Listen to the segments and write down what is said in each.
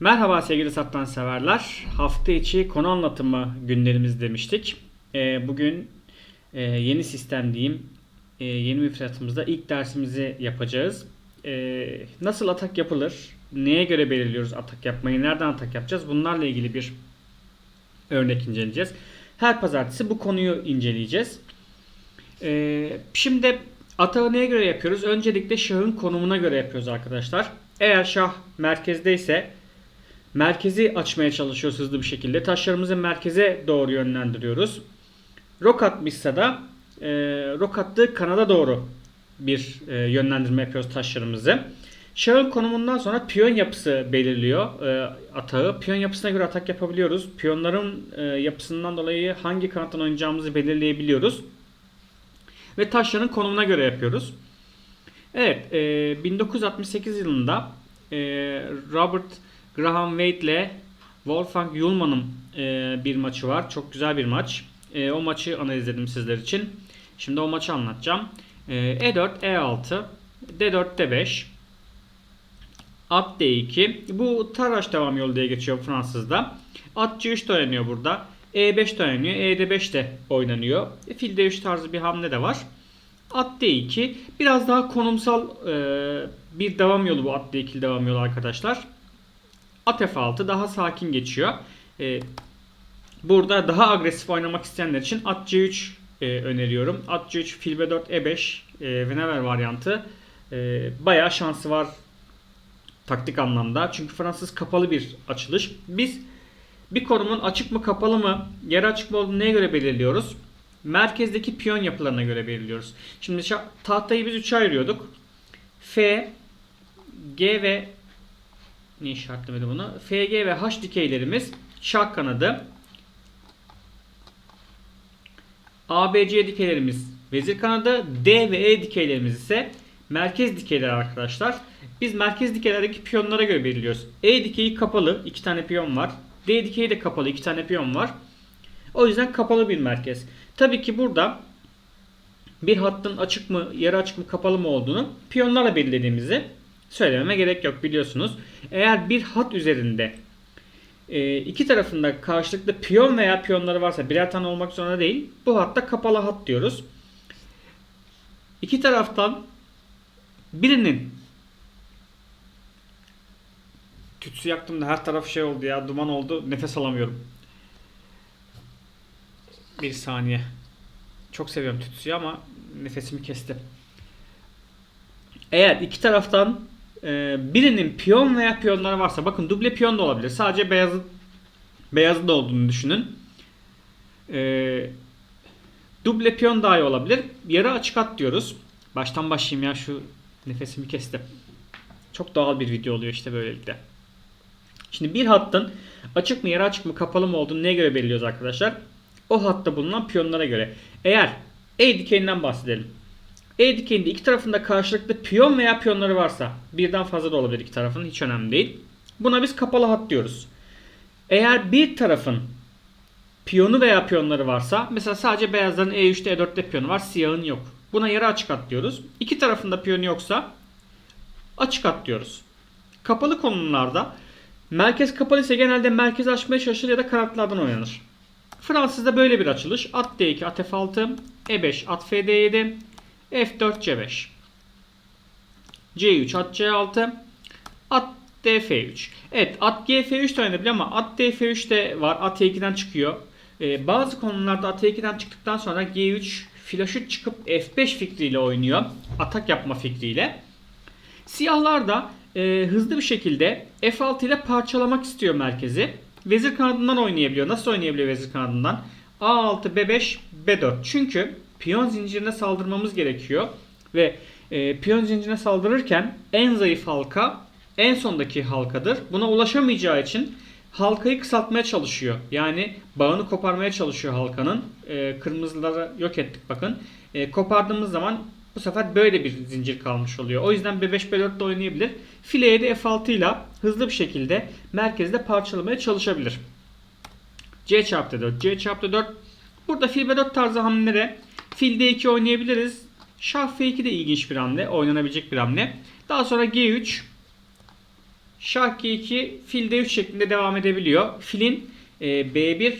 Merhaba sevgili sattan severler. Hafta içi konu anlatımı günlerimiz demiştik. Ee, bugün e, yeni sistem diyeyim. e, yeni müfredatımızda ilk dersimizi yapacağız. Ee, nasıl atak yapılır? Neye göre belirliyoruz atak yapmayı? Nereden atak yapacağız? Bunlarla ilgili bir örnek inceleyeceğiz. Her pazartesi bu konuyu inceleyeceğiz. Ee, şimdi atağı neye göre yapıyoruz? Öncelikle şahın konumuna göre yapıyoruz arkadaşlar. Eğer şah merkezdeyse merkezi açmaya çalışıyoruz hızlı bir şekilde. Taşlarımızı merkeze doğru yönlendiriyoruz. Rok atmışsa da e, rok kanada doğru bir e, yönlendirme yapıyoruz taşlarımızı. Şahın konumundan sonra piyon yapısı belirliyor e, atağı. Piyon yapısına göre atak yapabiliyoruz. Piyonların e, yapısından dolayı hangi kanattan oynayacağımızı belirleyebiliyoruz. Ve taşların konumuna göre yapıyoruz. Evet, e, 1968 yılında e, Robert Graham Wade ile Wolfgang Ullmann'ın e, bir maçı var. Çok güzel bir maç. E, o maçı analizledim sizler için. Şimdi o maçı anlatacağım. E, E4, E6, D4, D5, At D2. Bu Taraş devam yolu diye geçiyor Fransız'da. At C3 de oynanıyor burada. E5 de oynanıyor. E5 de oynanıyor. E, Fil D3 tarzı bir hamle de var. At D2 biraz daha konumsal e, bir devam yolu bu at D2 devam yolu arkadaşlar. At F6 daha sakin geçiyor. E, burada daha agresif oynamak isteyenler için at C3 e, öneriyorum. At C3 fil B4 E5 e, Venever varyantı e, bayağı şansı var taktik anlamda. Çünkü Fransız kapalı bir açılış. Biz bir konumun açık mı kapalı mı, yarı açık mı olduğunu neye göre belirliyoruz? Merkezdeki piyon yapılarına göre belirliyoruz. Şimdi tahtayı biz 3'e ayırıyorduk. F, G ve ne işaretlemedi bunu? FG ve H dikeylerimiz şah kanadı. ABC dikeylerimiz vezir kanadı. D ve E dikeylerimiz ise merkez dikeyler arkadaşlar. Biz merkez dikeylerdeki piyonlara göre belirliyoruz. E dikeyi kapalı. iki tane piyon var. D dikeyi de kapalı. iki tane piyon var. O yüzden kapalı bir merkez. Tabii ki burada bir hattın açık mı, yarı açık mı, kapalı mı olduğunu piyonlarla belirlediğimizi söylememe gerek yok biliyorsunuz. Eğer bir hat üzerinde e, iki tarafında karşılıklı piyon veya piyonları varsa birer tane olmak zorunda değil. Bu hatta kapalı hat diyoruz. İki taraftan birinin tütsü yaktım da her taraf şey oldu ya duman oldu nefes alamıyorum. Bir saniye. Çok seviyorum tütsüyü ama nefesimi kesti. Eğer iki taraftan birinin piyon veya piyonları varsa bakın duble piyon da olabilir. Sadece beyazı beyazı da olduğunu düşünün. E, duble piyon dahi olabilir. Yarı açık at diyoruz. Baştan başlayayım ya şu nefesimi kesti. Çok doğal bir video oluyor işte böylelikle. Şimdi bir hattın açık mı yarı açık mı kapalı mı olduğunu neye göre belirliyoruz arkadaşlar? O hatta bulunan piyonlara göre. Eğer E dikeyinden bahsedelim. E dikeyinde iki tarafında karşılıklı piyon veya piyonları varsa birden fazla da olabilir iki tarafın hiç önemli değil. Buna biz kapalı hat diyoruz. Eğer bir tarafın piyonu veya piyonları varsa mesela sadece beyazların E3'te E4'te piyonu var siyahın yok. Buna yarı açık at diyoruz. İki tarafında piyonu yoksa açık at diyoruz. Kapalı konumlarda merkez kapalı ise genelde merkez açmaya çalışılır ya da kanatlardan oynanır. Fransız'da böyle bir açılış. At D2, at F6, E5, at FD7, F4, C5. C3, at C6, at DF3. Evet at GF3 de oynanabilir ama at DF3 de var. At E2'den çıkıyor. Ee, bazı konularda at E2'den çıktıktan sonra G3 flaşı çıkıp F5 fikriyle oynuyor. Atak yapma fikriyle. Siyahlar da e, hızlı bir şekilde F6 ile parçalamak istiyor merkezi. Vezir kanadından oynayabiliyor. Nasıl oynayabiliyor vezir kanadından? A6, B5, B4. Çünkü piyon zincirine saldırmamız gerekiyor. Ve e, piyon zincirine saldırırken en zayıf halka en sondaki halkadır. Buna ulaşamayacağı için halkayı kısaltmaya çalışıyor. Yani bağını koparmaya çalışıyor halkanın. E, kırmızıları yok ettik bakın. E, kopardığımız zaman bu sefer böyle bir zincir kalmış oluyor. O yüzden B5 B4 de oynayabilir. Fileye de F6 ile hızlı bir şekilde merkezde parçalamaya çalışabilir. C çarpı 4, C çarpı 4. Burada fil B4 tarzı hamlelere fil D2 oynayabiliriz. Şah F2 de ilginç bir hamle. Oynanabilecek bir hamle. Daha sonra G3 Şah G2 fil D3 şeklinde devam edebiliyor. Filin e, B1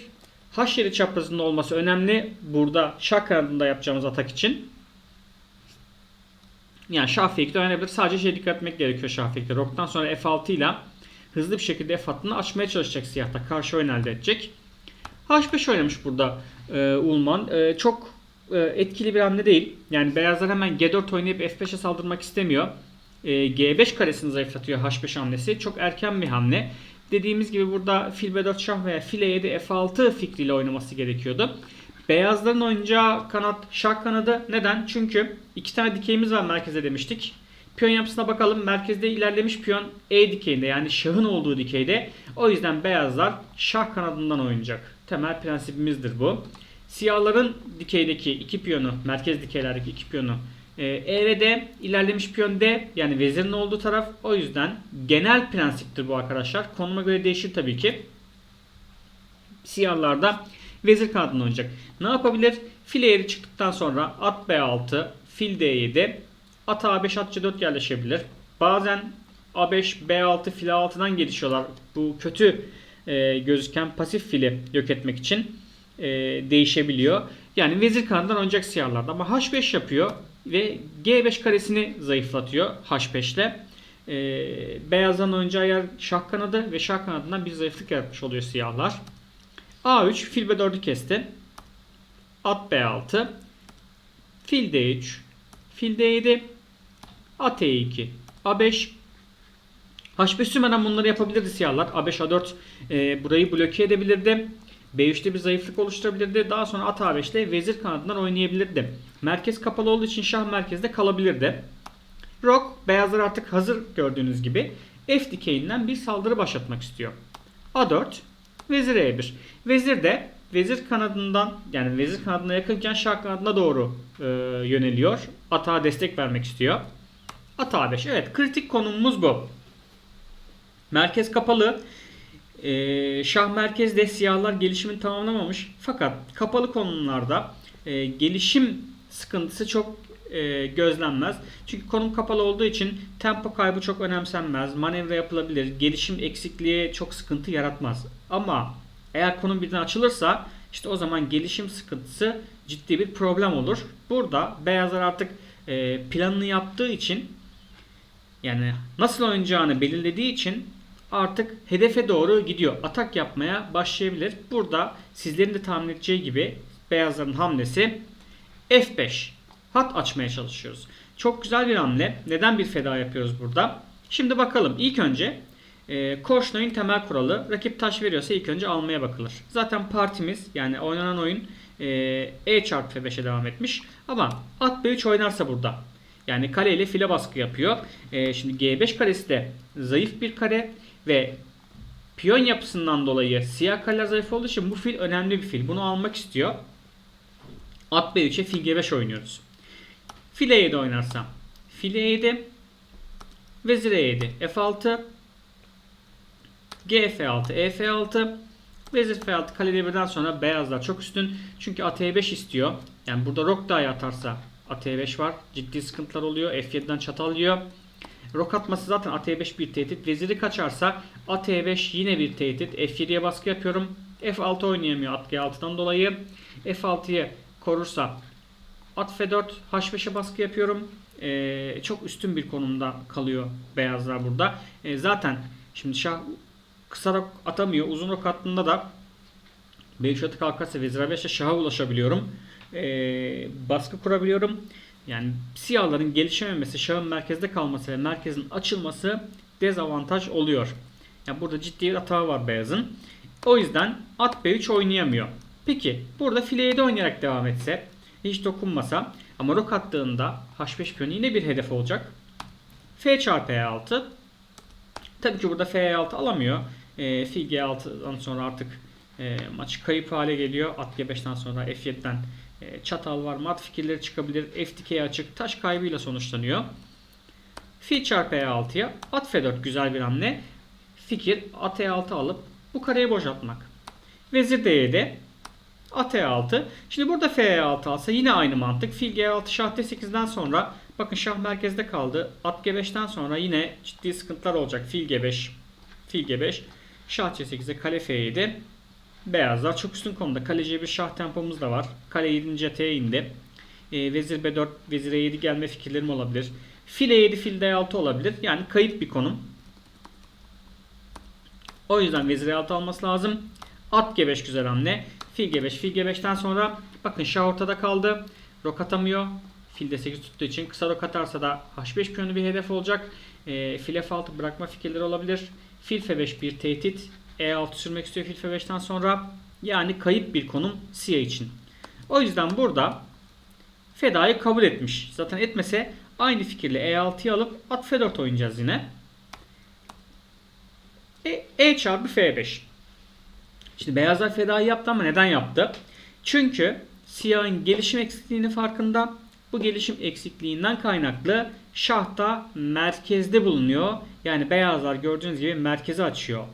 H yeri çaprazında olması önemli. Burada şah kanadında yapacağımız atak için. Yani şah F2'de oynanabilir. Sadece şey dikkat etmek gerekiyor şah F2'de. Roktan sonra F6 ile hızlı bir şekilde F hattını açmaya çalışacak siyahta. Karşı oyun elde edecek. H5 oynamış burada e, Ulman. E, çok etkili bir hamle değil. Yani beyazlar hemen G4 oynayıp F5'e saldırmak istemiyor. E, G5 karesini zayıflatıyor H5 hamlesi. Çok erken bir hamle. Dediğimiz gibi burada fil B4 şah veya fil E7 F6 fikriyle oynaması gerekiyordu. Beyazların oynayacağı kanat şah kanadı. Neden? Çünkü iki tane dikeyimiz var merkeze demiştik. Piyon yapısına bakalım. Merkezde ilerlemiş piyon E dikeyinde yani şahın olduğu dikeyde. O yüzden beyazlar şah kanadından oynayacak. Temel prensibimizdir bu. Siyahların dikeydeki iki piyonu, merkez dikeylerdeki iki piyonu e, e ilerlemiş piyon D yani vezirin olduğu taraf. O yüzden genel prensiptir bu arkadaşlar. Konuma göre değişir tabii ki. Siyahlarda vezir kanadını oynayacak. Ne yapabilir? Fil eğri çıktıktan sonra at B6, fil D7, at A5, at C4 yerleşebilir. Bazen A5, B6, fil A6'dan gelişiyorlar. Bu kötü e, gözüken pasif fili yok etmek için e, değişebiliyor. Yani vezir kanadından oynayacak siyahlarda ama H5 yapıyor ve G5 karesini zayıflatıyor H5 ile. E, beyazdan oynayacağı yer şah kanadı ve şah kanadından bir zayıflık yaratmış oluyor siyahlar. A3 fil B4'ü kesti. At B6 fil D3 fil D7 at E2 A5 H5 sürmeden bunları yapabilirdi siyahlar. A5 A4 e, burayı bloke edebilirdi. B3'te bir zayıflık oluşturabilirdi. Daha sonra at A5 ile vezir kanadından oynayabilirdi. Merkez kapalı olduğu için şah merkezde kalabilirdi. Rok beyazlar artık hazır gördüğünüz gibi F dikeyinden bir saldırı başlatmak istiyor. A4 vezir E1. Vezir de vezir kanadından yani vezir kanadına yakınken şah kanadına doğru e, yöneliyor. Atağa destek vermek istiyor. At A5. Evet kritik konumumuz bu. Merkez kapalı. Ee, şah merkezde siyahlar gelişimini tamamlamamış. Fakat kapalı konumlarda e, gelişim sıkıntısı çok e, gözlenmez. Çünkü konum kapalı olduğu için tempo kaybı çok önemsenmez. Manevra yapılabilir. Gelişim eksikliği çok sıkıntı yaratmaz. Ama eğer konum birden açılırsa işte o zaman gelişim sıkıntısı ciddi bir problem olur. Burada beyazlar artık e, planını yaptığı için yani nasıl oynayacağını belirlediği için artık hedefe doğru gidiyor. Atak yapmaya başlayabilir. Burada sizlerin de tahmin edeceği gibi beyazların hamlesi F5. Hat açmaya çalışıyoruz. Çok güzel bir hamle. Neden bir feda yapıyoruz burada? Şimdi bakalım. İlk önce e, Korşnoy'un temel kuralı rakip taş veriyorsa ilk önce almaya bakılır. Zaten partimiz yani oynanan oyun e, E çarpı F5'e devam etmiş. Ama at B3 oynarsa burada yani kale ile file baskı yapıyor. E, şimdi G5 karesi de zayıf bir kare ve piyon yapısından dolayı siyah kaleler zayıf olduğu için bu fil önemli bir fil. Bunu almak istiyor. At B3'e fil G5 oynuyoruz. Fil E7 oynarsam fil E7 vezir E7 F6 G F6 E F6 Vezir F6 kale devirden sonra beyazlar çok üstün. Çünkü at E5 istiyor. Yani burada rok dahi atarsa at E5 var. Ciddi sıkıntılar oluyor. F7'den çatal yiyor. Rok atması zaten at E5 bir tehdit. Veziri kaçarsa at E5 yine bir tehdit. F7'ye baskı yapıyorum. F6 oynayamıyor at G6'dan dolayı. F6'yı korursa at F4 H5'e baskı yapıyorum. Ee, çok üstün bir konumda kalıyor beyazlar burada. Ee, zaten şimdi şah kısa rok atamıyor. Uzun rok attığında da B3 atı kalkarsa vezir A5'e şaha ulaşabiliyorum. Ee, baskı kurabiliyorum. Yani siyahların gelişememesi, şahın merkezde kalması ve merkezin açılması dezavantaj oluyor. Yani burada ciddi bir hata var beyazın. O yüzden at B3 oynayamıyor. Peki burada file 7 oynayarak devam etse, hiç dokunmasa ama rok attığında H5 piyonu yine bir hedef olacak. F çarpı E6. Tabii ki burada F6 alamıyor. E, fil G6'dan sonra artık e, maç kayıp hale geliyor. At G5'ten sonra F7'den e, çatal var. Mat fikirleri çıkabilir. F dikey açık. Taş kaybıyla sonuçlanıyor. Fil çarpı E6'ya. At F4 güzel bir hamle. Fikir at E6 alıp bu kareyi boşaltmak. Vezir D7. At E6. Şimdi burada F6 alsa yine aynı mantık. Fil G6 şah D8'den sonra Bakın şah merkezde kaldı. At G5'ten sonra yine ciddi sıkıntılar olacak. Fil G5, fil G5, şah C8'e kale F7. Beyazlar çok üstün konumda. Kale C1 şah tempomuz da var. Kale 7. cepheye indi. E, vezir B4, vezir E7 gelme fikirlerim olabilir. Fil E7, fil D6 olabilir. Yani kayıp bir konum. O yüzden vezir E6 alması lazım. At G5 güzel hamle. Fil G5, fil G5'ten sonra bakın şah ortada kaldı. Rok atamıyor. Fil D8 tuttuğu için kısa rok atarsa da H5 piyonu bir hedef olacak. E, fil F6 bırakma fikirleri olabilir. Fil F5 bir tehdit. E6 sürmek istiyor fil F5'ten sonra. Yani kayıp bir konum siyah için. O yüzden burada fedayı kabul etmiş. Zaten etmese aynı fikirle E6'yı alıp at F4 oynayacağız yine. E, e çarpı F5. Şimdi beyazlar fedayı yaptı ama neden yaptı? Çünkü siyahın gelişim eksikliğinin farkında. Bu gelişim eksikliğinden kaynaklı şah da merkezde bulunuyor. Yani beyazlar gördüğünüz gibi merkezi açıyor.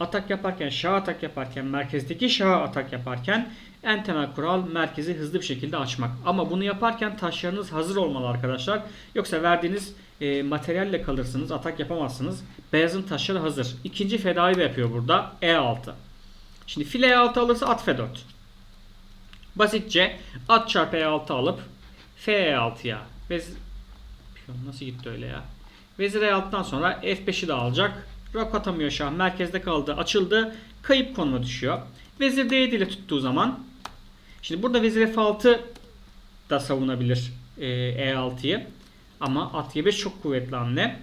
Atak yaparken, şah atak yaparken, merkezdeki şah atak yaparken en temel kural merkezi hızlı bir şekilde açmak. Ama bunu yaparken taşlarınız hazır olmalı arkadaşlar. Yoksa verdiğiniz e, materyalle kalırsınız, atak yapamazsınız. Beyazın taşları hazır. İkinci fedayı da yapıyor burada. E6. Şimdi file E6 alırsa at F4. Basitçe at çarpı E6 alıp F6'ya. Vez... Nasıl gitti öyle ya? Vezir E6'dan sonra F5'i de alacak. Rok atamıyor şah. Merkezde kaldı. Açıldı. Kayıp konuma düşüyor. Vezir D7 ile tuttuğu zaman şimdi burada vezir F6 da savunabilir e, E6'yı. Ama at G5 çok kuvvetli hamle.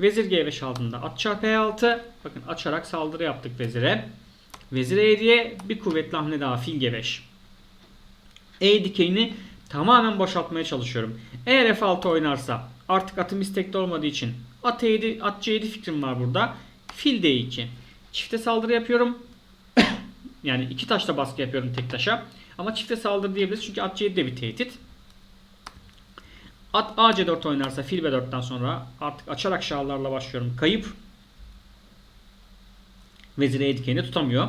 Vezir G5 aldığında at çarpı E6. Bakın açarak saldırı yaptık vezire. Vezir E7'ye bir kuvvetli hamle daha fil G5. E dikeyini tamamen boşaltmaya çalışıyorum. Eğer F6 oynarsa artık atım istekli olmadığı için at E7, at C7 fikrim var burada. Fil D2. Çifte saldırı yapıyorum. yani iki taşla baskı yapıyorum tek taşa. Ama çifte saldırı diyebiliriz çünkü at C7 de bir tehdit. At AC4 oynarsa fil B4'ten sonra artık açarak şahlarla başlıyorum. Kayıp. Vezir E dikeyini tutamıyor.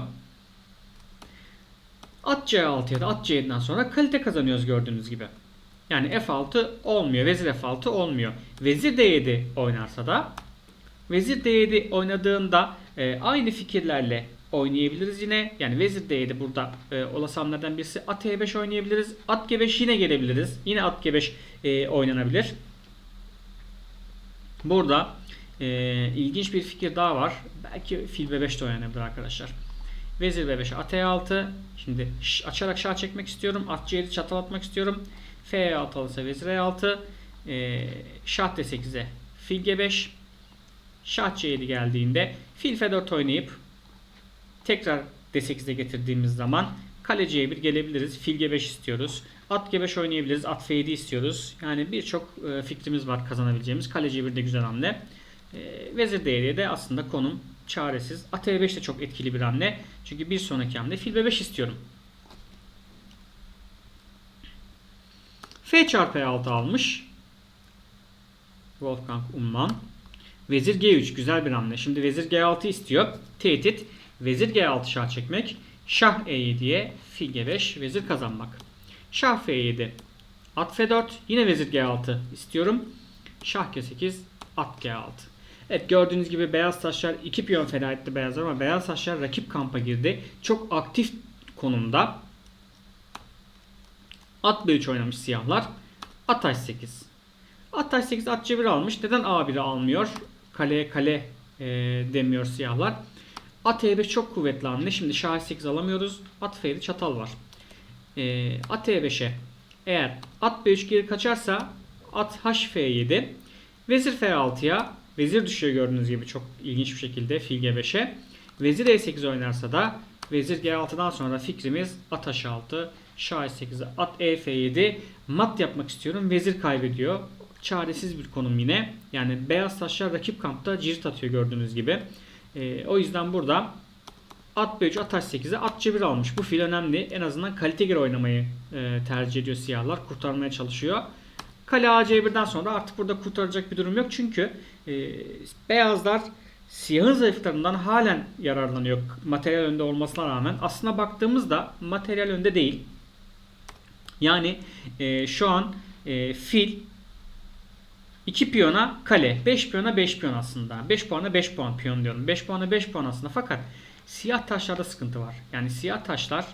At C6 ya da at C7'den sonra kalite kazanıyoruz gördüğünüz gibi. Yani F6 olmuyor. Vezir F6 olmuyor. Vezir D7 oynarsa da Vezir D7 oynadığında e, aynı fikirlerle oynayabiliriz yine. Yani Vezir D7 burada e, olası hamlelerden birisi. At E5 oynayabiliriz. At G5 yine gelebiliriz. Yine at G5 e, oynanabilir. Burada e, ilginç bir fikir daha var. Belki fil B5 de oynanabilir arkadaşlar. Vezir B5 at E6. Şimdi açarak şah çekmek istiyorum. At C7 çatal atmak istiyorum. F6 alırsa vezir E6. E, şah D8'e fil G5. Şah C7 geldiğinde fil F4 oynayıp tekrar D8'e getirdiğimiz zaman kale C1 gelebiliriz. Fil G5 istiyoruz. At G5 oynayabiliriz. At F7 istiyoruz. Yani birçok e, fikrimiz var kazanabileceğimiz. Kale C1 de güzel hamle. E, vezir D7'ye de aslında konum çaresiz. At E5 de çok etkili bir hamle. Çünkü bir sonraki hamle fil B5 istiyorum. F çarpı E6 almış. Wolfgang Umman. Vezir G3 güzel bir hamle. Şimdi vezir G6 istiyor. Tehdit. Vezir G6 şah çekmek. Şah E7'ye fil G5 vezir kazanmak. Şah F7. At F4. Yine vezir G6 istiyorum. Şah G8. At G6. Evet gördüğünüz gibi beyaz taşlar iki piyon feda etti beyazlar ama beyaz taşlar rakip kampa girdi. Çok aktif konumda. At B3 oynamış siyahlar. At H8. At H8 at C1 almış. Neden A1'i almıyor? Kaleye kale e, demiyor siyahlar. At E5 çok kuvvetli hamle. Şimdi Şah 8 alamıyoruz. At F7 çatal var. E, at E5'e eğer at B3 geri kaçarsa at H-F7 Vezir F6'ya Vezir düşüyor gördüğünüz gibi çok ilginç bir şekilde fil G5'e. Vezir E8 oynarsa da Vezir G6'dan sonra fikrimiz at H6 Şah 8'e at E-F7 mat yapmak istiyorum. Vezir kaybediyor. Çaresiz bir konum yine. Yani beyaz taşlar rakip kampta cirit atıyor gördüğünüz gibi. E, o yüzden burada at B3 at H8'e at C1 almış. Bu fil önemli. En azından kalite göre oynamayı e, tercih ediyor siyahlar. Kurtarmaya çalışıyor. Kale AC1'den sonra artık burada kurtaracak bir durum yok. Çünkü e, beyazlar siyahın zayıflarından halen yararlanıyor. Materyal önde olmasına rağmen. Aslına baktığımızda materyal önde değil. Yani e, şu an e, fil 2 piyona kale. 5 piyona 5 piyon aslında. 5 puana 5 puan piyon diyorum. 5 puana 5 puan aslında fakat siyah taşlarda sıkıntı var. Yani siyah taşlar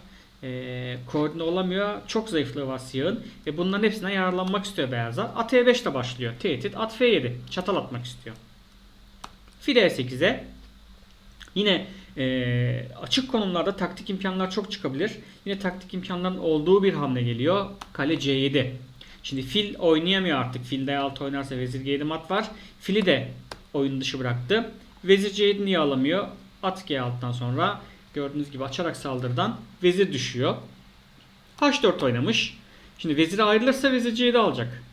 e, koordine olamıyor. Çok zayıflığı var siyahın. Ve bunların hepsinden yararlanmak istiyor beyazlar. At E5 ile başlıyor. Tehdit. At F7. Çatal atmak istiyor. Fil E8'e yine e, açık konumlarda taktik imkanlar çok çıkabilir. Yine taktik imkanların olduğu bir hamle geliyor. Kale C7. Şimdi fil oynayamıyor artık. Fil D6 oynarsa vezir G7 mat var. Fili de oyun dışı bıraktı. Vezir C7 niye alamıyor? At G6'dan sonra gördüğünüz gibi açarak saldırıdan vezir düşüyor. H4 oynamış. Şimdi vezir ayrılırsa vezir C7 alacak.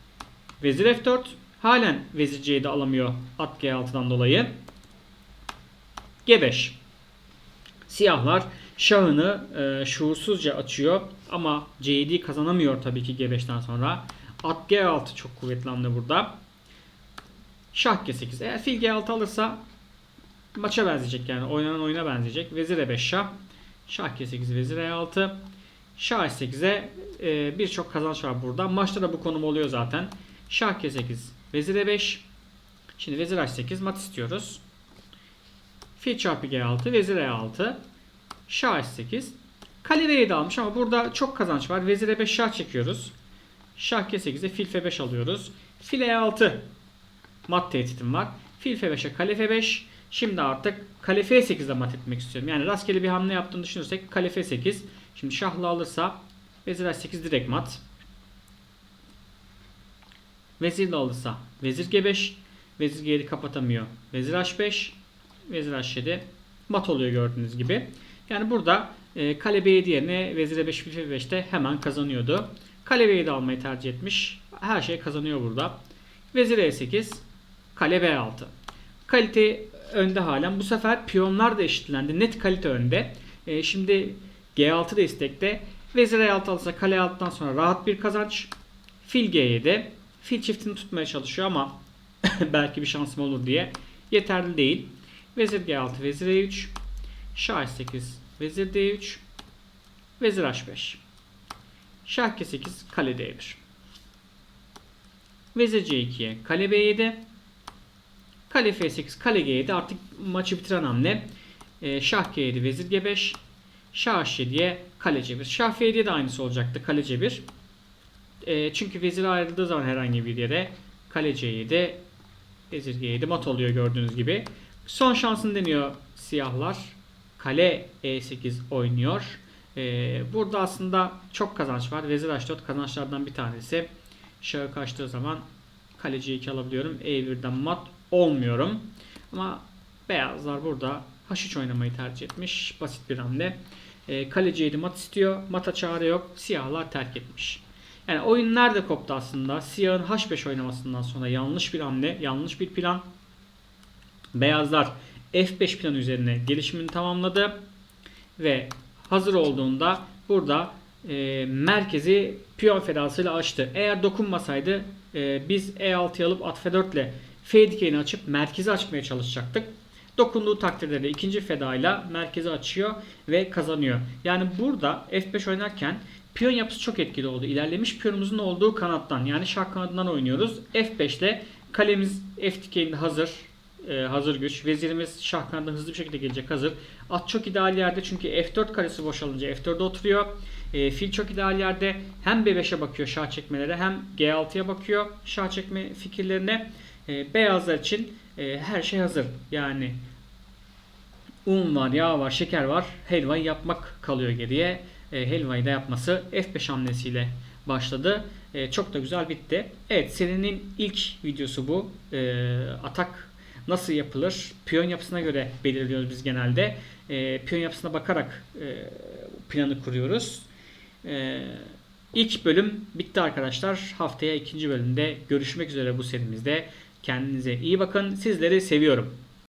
Vezir F4 halen vezir C7 alamıyor at G6'dan dolayı. G5. Siyahlar şahını e, şuursuzca açıyor ama C7'yi kazanamıyor tabii ki G5'ten sonra. At G6 çok kuvvetli hamle burada. Şah G8. Eğer fil G6 alırsa maça benzeyecek yani oynanan oyuna benzeyecek. Vezir E5 şah. Şah G8 vezir E6. Şah S8'e e, birçok kazanç var burada. Maçta da bu konum oluyor zaten. Şah G8 vezir E5. Şimdi vezir H8 mat istiyoruz. Fil çarpı G6 vezir E6. Şah H8. Kale V7 almış ama burada çok kazanç var. Vezir E5 şah çekiyoruz. Şah G8'e fil F5 alıyoruz. Fil E6 mat tehditim var. Fil F5'e kale F5. Şimdi artık kale F8'de mat etmek istiyorum. Yani rastgele bir hamle yaptığını düşünürsek kale F8. Şimdi şahla alırsa vezir H8 direkt mat. Vezir de alırsa vezir G5. Vezir G7 kapatamıyor. Vezir H5. Vezir H7 mat oluyor gördüğünüz gibi. Yani burada e, kale B7 yerine vezir E5 fil F5'te hemen kazanıyordu. Kale B7 almayı tercih etmiş. Her şey kazanıyor burada. Vezir E8 kale B6. Kalite önde halen. Bu sefer piyonlar da eşitlendi. Net kalite önde. E, şimdi G6 destekte. Vezir E6 alırsa kale 6'dan sonra rahat bir kazanç. Fil G7. Fil çiftini tutmaya çalışıyor ama belki bir şansım olur diye. Yeterli değil. Vezir G6, vezir E3. Şah H8, vezir D3. Vezir H5. Şah G8, kale D1. Vezir C2'ye kale B7. Kale F8, kale G7 artık maçı bitiren hamle. Ee, şah G7, vezir G5. Şah H7'ye kale C1. Şah F7'ye de aynısı olacaktı. Kale C1. Ee, çünkü vezir ayrıldığı zaman herhangi bir yere kale C7, vezir G7 mat oluyor gördüğünüz gibi. Son şansını deniyor siyahlar. Kale E8 oynuyor. Ee, burada aslında çok kazanç var. Vezir H4 kazançlardan bir tanesi. Şahı kaçtığı zaman kale C2 alabiliyorum. E1'den mat olmuyorum. Ama beyazlar burada H3 oynamayı tercih etmiş. Basit bir hamle. Ee, kale C7 mat istiyor. Mata çare yok. Siyahlar terk etmiş. Yani oyun nerede koptu aslında? Siyahın H5 oynamasından sonra yanlış bir hamle, yanlış bir plan. Beyazlar F5 plan üzerine gelişimini tamamladı ve hazır olduğunda burada e, merkezi piyon fedasıyla açtı. Eğer dokunmasaydı e, biz E6'yı alıp at F4 ile F dikeyini açıp merkezi açmaya çalışacaktık. Dokunduğu takdirde de ikinci fedayla merkezi açıyor ve kazanıyor. Yani burada F5 oynarken piyon yapısı çok etkili oldu. İlerlemiş piyonumuzun olduğu kanattan yani şah kanadından oynuyoruz. F5 ile kalemiz F dikeyinde hazır e, hazır güç. Vezirimiz şah hızlı bir şekilde gelecek hazır. At çok ideal yerde çünkü F4 karesi boşalınca F4'e oturuyor. E, fil çok ideal yerde hem B5'e bakıyor şah çekmelere hem G6'ya bakıyor şah çekme fikirlerine. E, beyazlar için e, her şey hazır. Yani un var, yağ var, şeker var. Helvayı yapmak kalıyor geriye. E, helvayı da yapması F5 hamlesiyle başladı. E, çok da güzel bitti. Evet serinin ilk videosu bu. E, atak nasıl yapılır? Piyon yapısına göre belirliyoruz biz genelde. E, piyon yapısına bakarak e, planı kuruyoruz. E, ilk bölüm bitti arkadaşlar. Haftaya ikinci bölümde görüşmek üzere bu serimizde. Kendinize iyi bakın. Sizleri seviyorum.